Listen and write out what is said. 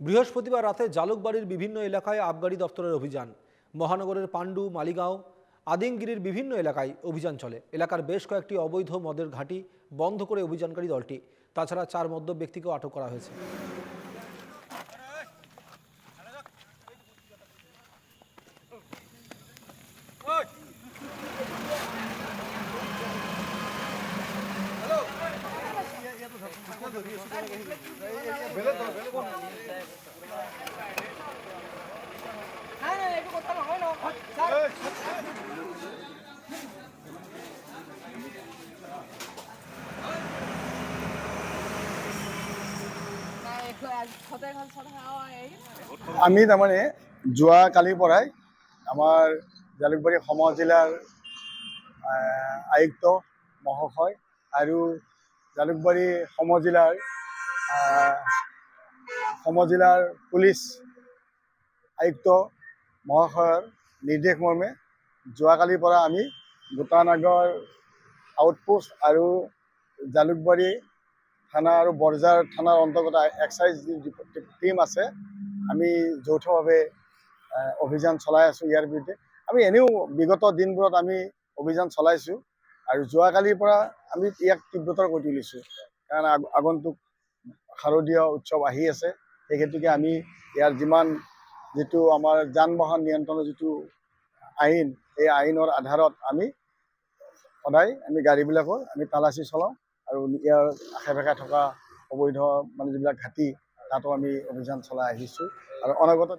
বৃহস্পতিবার রাতে জালুকবাড়ির বিভিন্ন এলাকায় আবগারি দপ্তরের অভিযান। মহানগরের পাণ্ডু, মালিগাঁও, আদিমগিরির বিভিন্ন এলাকায় অভিযান চলে। এলাকার বেশ কয়েকটি অবৈধ মদের ঘাঁটি বন্ধ করে অভিযানকারী দলটি। তাছাড়া চার মদ্য ব্যক্তিকেও আটক করা হয়েছে। আমি তাৰমানে যোৱা কালিৰ পৰাই আমাৰ জালুকবাৰী সম জিলাৰ আয়ুক্ত মহাশয় আৰু জালুকবাৰী সম জিলাৰ আহ, পুলিচ আয়ুক্ত মহাশয়ৰ নিৰ্দেশ মৰ্মে যোৱাকালিৰ পৰা আমি গোটানগৰ আউটপোষ্ট আৰু জালুকবাৰী থানা আৰু বৰজাৰ থানাৰ অন্তৰ্গত এক্সাইজ যি টীম আছে আমি যৌথভাৱে অভিযান চলাই আছোঁ ইয়াৰ বিৰুদ্ধে। আমি এনেও বিগত দিনবোৰত আমি অভিযান চলাইছোঁ। আৰু যোৱাকালিৰ পৰা আমি ইয়াক তীব্ৰতৰ কৰি তুলিছোঁ। কাৰণ আগ- আগন্তুক শাৰদীয় উৎসৱ আহি আছে। সেই হেতুকে আমি ইয়াৰ যিমান যিটো আমাৰ যান বাহন নিয়ন্ত্ৰণৰ যিটো আইন এই আইনৰ আধাৰত আমি সদায় আমি গাড়ীবিলাকৰ আমি তালাচী চলাওঁ আৰু ইয়াৰ আশে পাশে থকা অবৈধ মানে যিবিলাক ঘাটি, তাতো আমি অভিযান চলাই আহিছোঁ। আৰু অনাগত